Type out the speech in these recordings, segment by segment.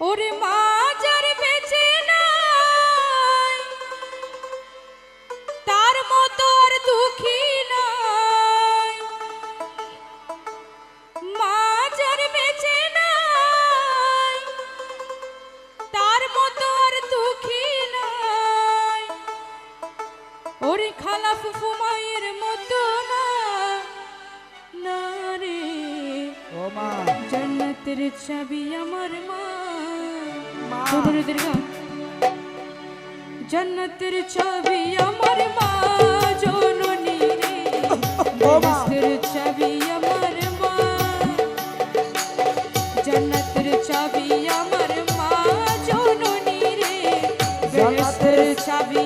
ওরে মা যার তার মতো দুঃখী নাই। মা যার তার মতো দুঃখী নাই। ওরে খালা ফুফু মতো না না রে। ও আমার মা। খুবর দুর্গা জন্নতের ছবি আমার মা জননী রে জন্নতের ছবি আমার মা। জন্নতের ছবি আমার মা জননী রে জন্নতের ছবি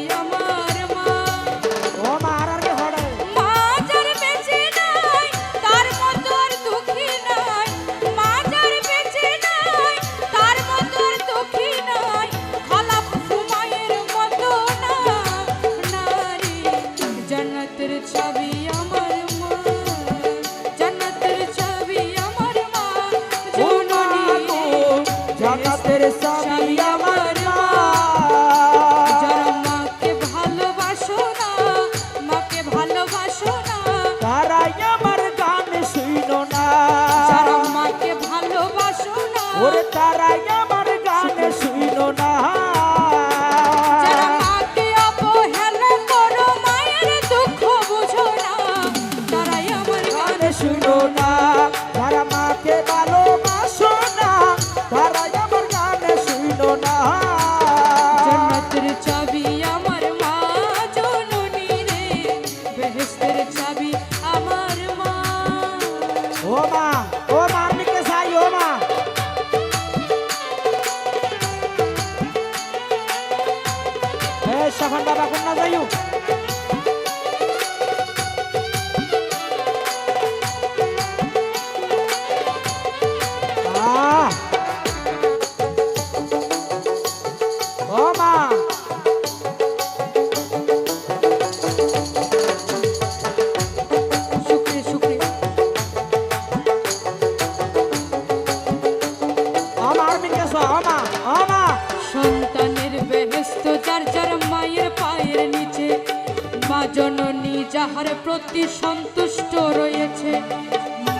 যাহার প্রতি সন্তুষ্ট রয়েছে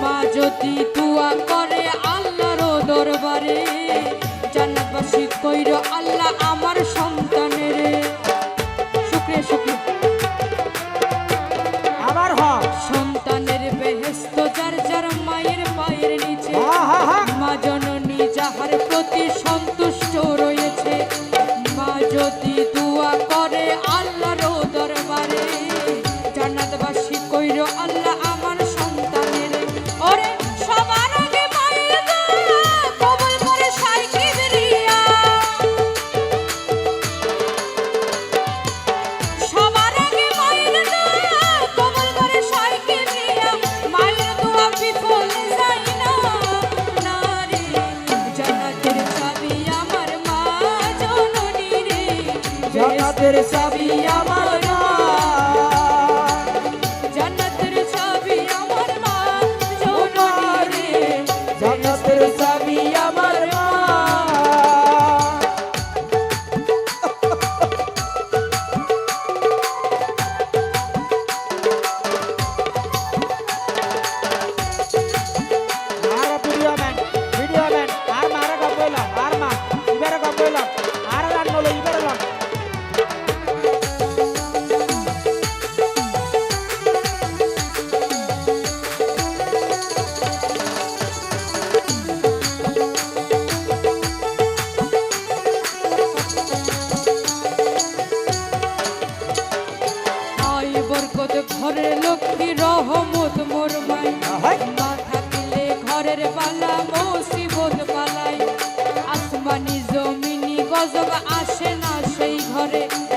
মা যদি Teresa Villa. ঘরে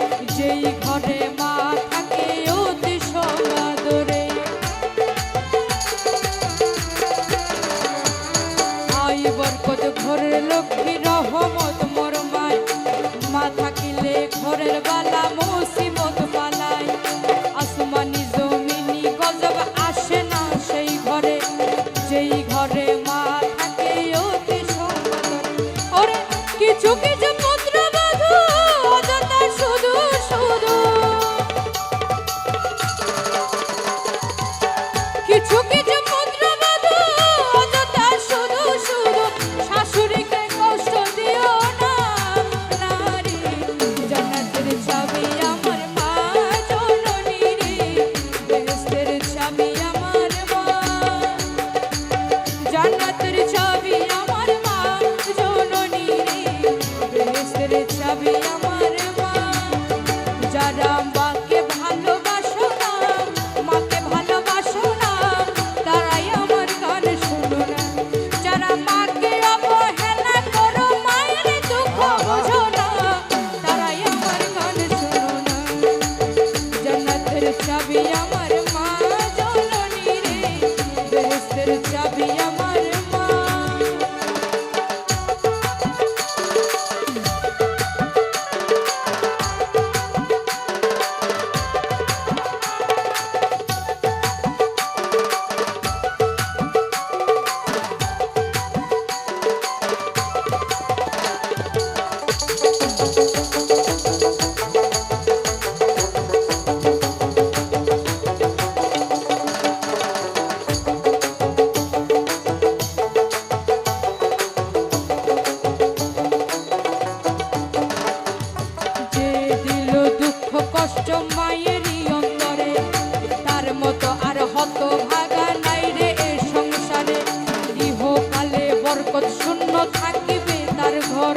বরকত শূন্য থাকিবে তার ঘর,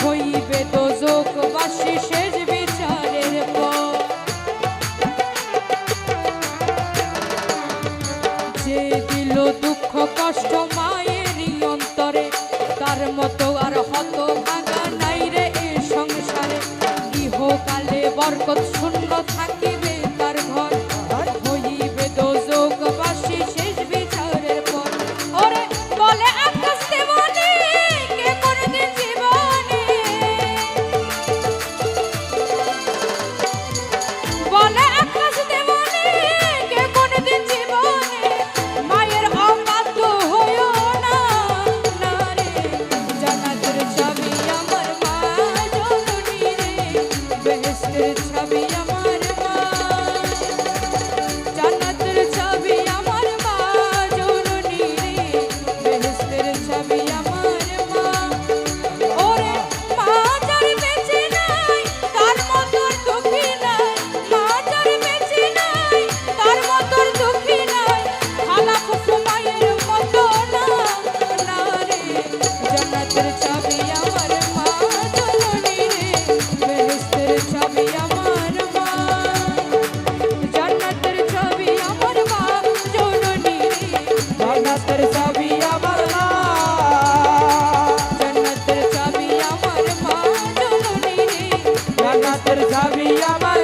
হইবে দোজক বাসি শেষ বিচারের পর। যে দিল দুঃখ কষ্ট মায়েরই অন্তরে, তার মতো আর হত ভাঙা নাই রে এ সংসারে। গৃহকালে বরকত জান্নাতের চাবি আমার